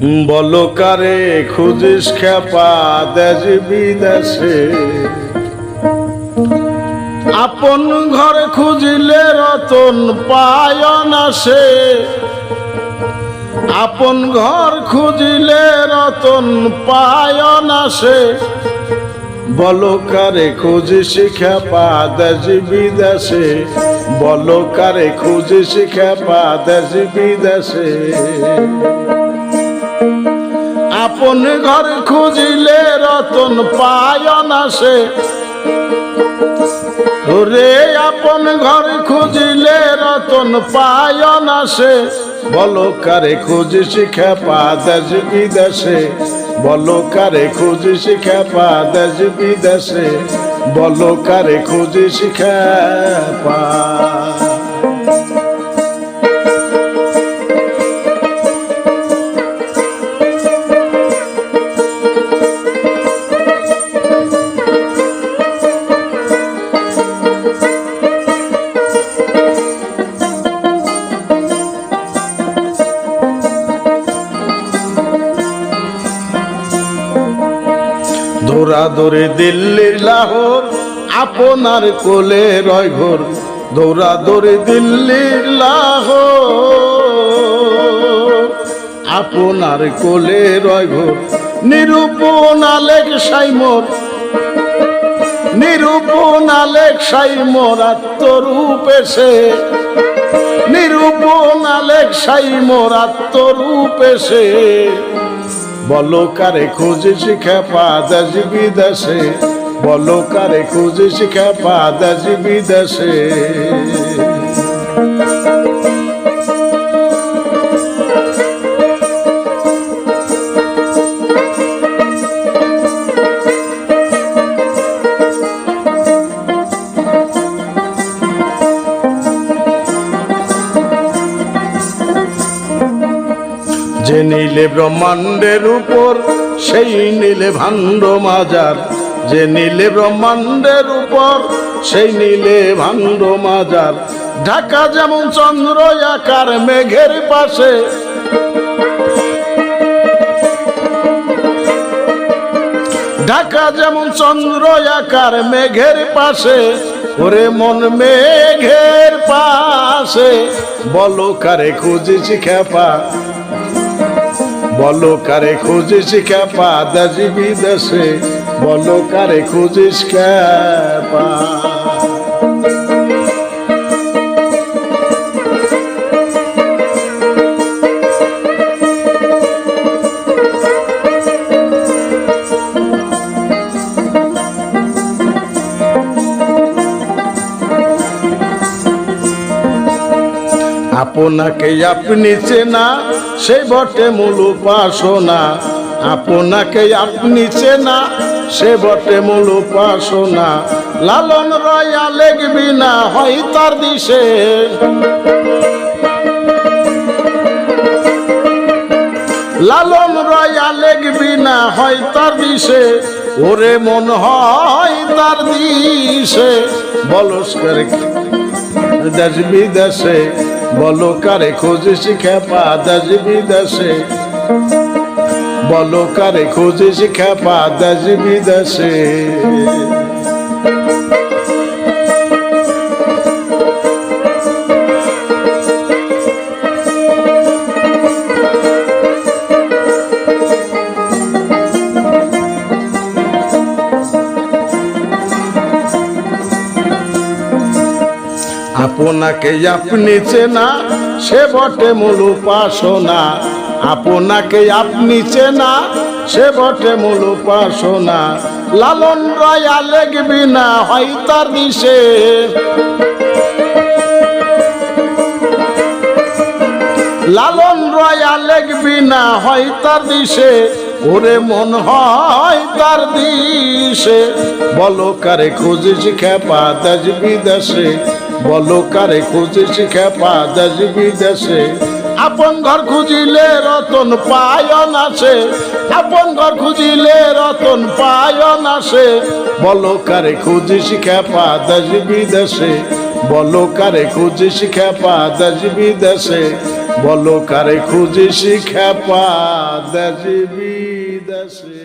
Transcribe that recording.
বলো কারে খুঁজিস খেপা দেশ বিদেশে? আপন ঘর খুঁজিলে রতন পায়ন আসে আপন ঘর খুঁজিলে রতন পায়ন আসে বলো কারে খুঁজিস খেপা দেশ বিদেশে? বলো কারে খুঁজিস খেপা দেশ বিদেশে? আপন ঘর খুঁজিলে রতন পায়ন আসে ওরে আপন ঘর খুঁজিলে রতন পায়ন আসে বলো কারে খুঁজিস খেপা দেশ বিদেশে? বলো কারে খুঁজিস খেপা দেশ বিদেশে? বলো কারে খুঁজিস খেপা দৌড়া দৌড়ে দিল্লির লাহোর, আপনার কোলে রয় ঘোর। দৌড়া দৌড়ে দিল্লির লাহোর, আপনার কোলে রয় ঘোর। নিরূপণ আলেক সাইমোর নিরূপণ আলেক সাইমোর আত্মরূপ এসে। নিরূপণ আলেক সাইমোর আত্মরূপ এসে। বলো কারে খুঁজিস শিখা দেশ বিদেশে? বলো কারে খুঁজিস শিখা দেশ বিদেশে? যে নীলে ব্রহ্মাণ্ডের উপর, সেই নীলে ভাণ্ড মাজার। যে নীলে ব্রহ্মাণ্ডের উপর, সেই নীলে ভাণ্ড মাজার। ঢাকা যেমন চন্দ্র, আকার মেঘের পাশে। ঢাকা যেমন চন্দ্র, আকার মেঘের পাশে। ওরে মন মেঘের পাশে। বলো কারে খুঁজিস খেপা বলো কারে খুঁজিস কা পা দাজি বিদেশে বলো কারে খুঁজিস খেপা আপনাকে আপনি চেনা সেই বটে মূল উপাসনা। আপনাকে আপনি চেনা, সে বটে মূল উপাসনা। লালন রয়া লেগবি না হয় তার দিশে। লালন রয়া লেগবি না হয় তার দিশে। ওরে মন হয় তার দিশে। বলস করে দেশ বিদেশে বলো কারে খুঁজিস খেপা দেশ বিদেশে বলো কারে খুঁজিস খেপা দেশ বিদেশে আপনাকে আপনি চেনা, সে বটে মূল উপাসনা। আপনাকে আপনি চেনা, সে বটে মূল উপাসনা। লালন রয়া লেগবি না হয় তার দিশে লালন রয়া লেগবি না হয় তার দিশে ওরে মন হয় তার দিশে। বলো কারে খুঁজিস খেপা দেশ বিদেশে? বলো কারে খুঁজিস খেপা দেশ বিদেশে? আপন ঘর খুঁজিলে রতন পায়ন আসে আপন ঘর খুঁজিলে রতন পায়ন আসে বলো কারে খুঁজিস খেপা দেশ বিদেশে? বলো কারে খুঁজিস খেপা দেশ বিদেশে? বলো কারে খুঁজিস খেপা দেশে বিদেশে।